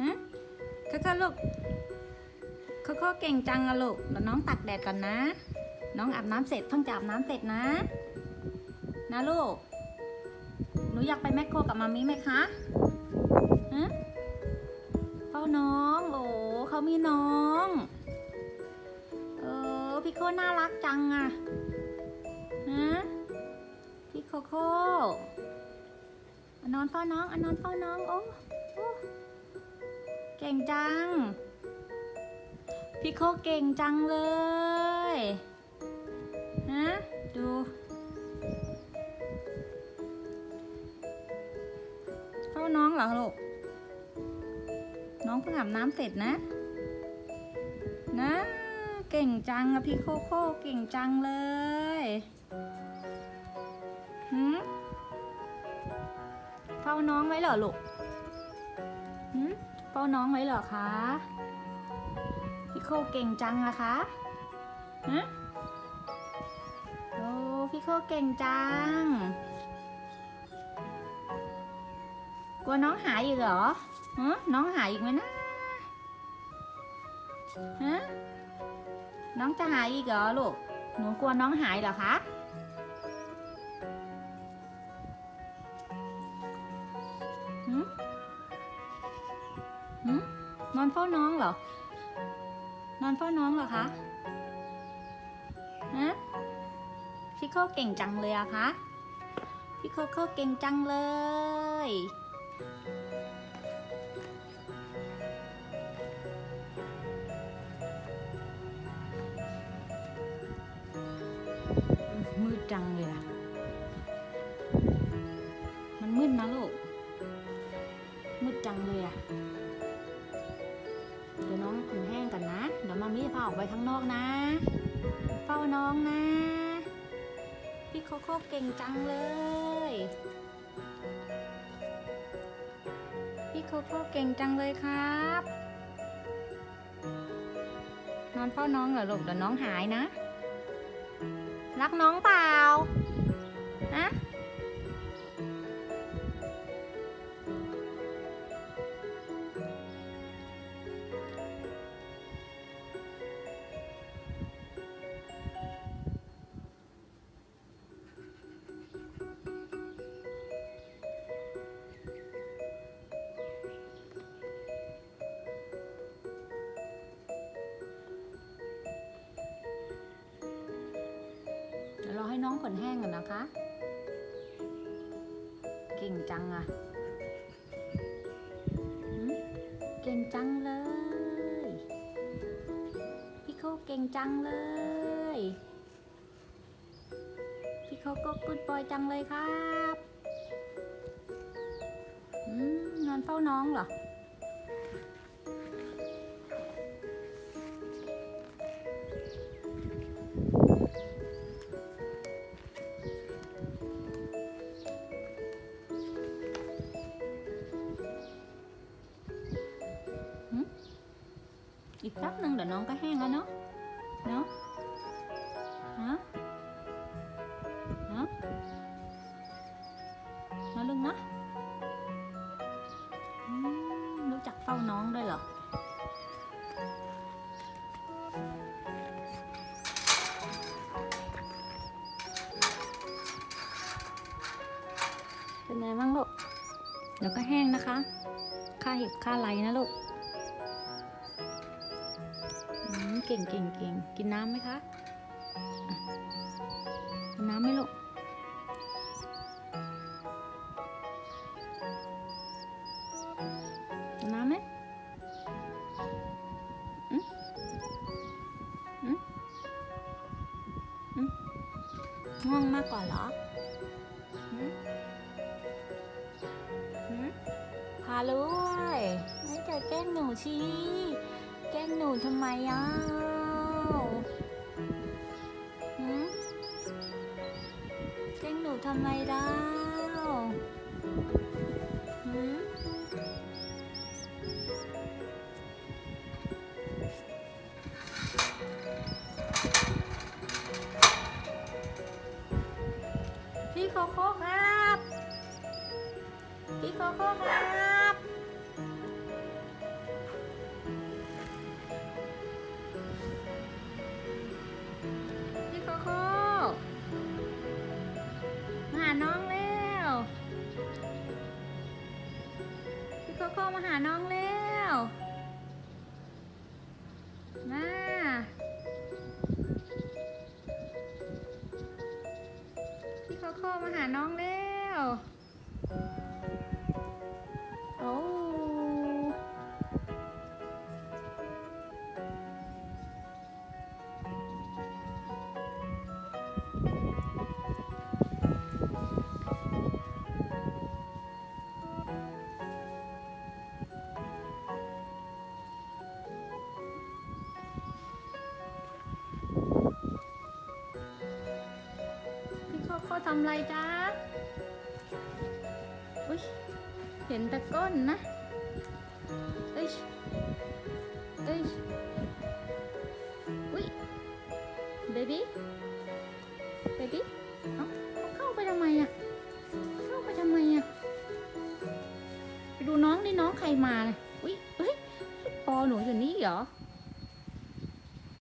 ฮะโคโค่ลูกโคโค่เก่งจังอะลูกเดี๋ยวน้องตักแดดก่อนนะ น้องอาบน้ำเสร็จเพิ่งจะอาบน้ำเสร็จนะ นะลูก หนูอยากไปแมคโครกับมามิไหมคะฮะเฝ้าน้อง โอ้เขามีน้อง เออพี่โคน่ารักจังอะฮะพี่โคโค่นอนเฝ้าน้องอนอนเฝ้าน้อง โอ้ เก่งจัง พี่โคเก่งจังเลยฮะดูเฝ้าน้องเหรอลูก น้องเพิ่งอาบน้ำเสร็จนะ นะ เก่งจังอะพี่โคโค่เก่งจังเลยหืมเฝ้าน้องไว้เหรอลูกหืม เฝ้าน้องไว้เหรอคะพี่โคเก่งจังอะคะฮะโอ้พี่โคเก่งจัง กลัวน้องหายอีกเหรอฮะน้องหายอีกไหมนะฮะน้องจะหายอีกเหรอลูก หนูกลัวน้องหายเหรอคะหืม อนเฝ้าน้องเหรอ นอนเฝ้าน้องเหรอคะฮะพี่โคเก่งจังเลยอะคะ พี่โคโคเก่งจังเลย มืดจังเลยอะมันมืดนะลูก มืดจังเลยอะ มามี่พาออกไปข้างนอกนะ เฝ้าน้องนะ พี่โคโค่เก่งจังเลย พี่โคโค่เก่งจังเลยครับ นอนเฝ้าน้องเหรอลูกเดี๋ยวน้องหายนะ รักน้องเปล่าอะ ขนแห้งก่อนนะคะ เก่งจังอะเก่งจังเลย พี่โคเก่งจังเลย พี่โคก็กุดบอยจังเลยครับนอนเฝ้าน้องเหรอ แป๊บนึงเดี๋ยวน้องก็แห้งแล้วเนาะ เนาะฮะฮะนะลุงนะรู้จักเฝ้าน้องด้วยเหรอเป็นไงบ้างลูก เดี๋ยวก็แห้งนะคะ ค่าเห็บค่าไรนะลูก อืมเก่งเก่งเก่งกินน้ำไหมคะอะกินน้ำไหมลูกกินน้ำไหมอืมอืมอืมง่วงมากกว่าเหรออืมอืมพาลุยไม่เจอแกล้งหนูชี แกล้งหนูทำไมอะหืมแกล้งหนูทำไมเล่าพี่โคโค่ครับ พี่โคโค่ครับ มาหาน้องแล้ว มา พี่โคโค่มาหาน้องแล้ว อะไรจ๊ะอุ้ยเห็นแต่ก้นนะเอ้ยเอ้ยอุ้ยเบบี้เบบี้เอ้าเขาเข้าไปทำไมอะเข้าไปทำไมอะไปดูน้องดิน้องใครมาเลยอุ้ยเฮ้ยปอหนูอยู่นี่เหรอ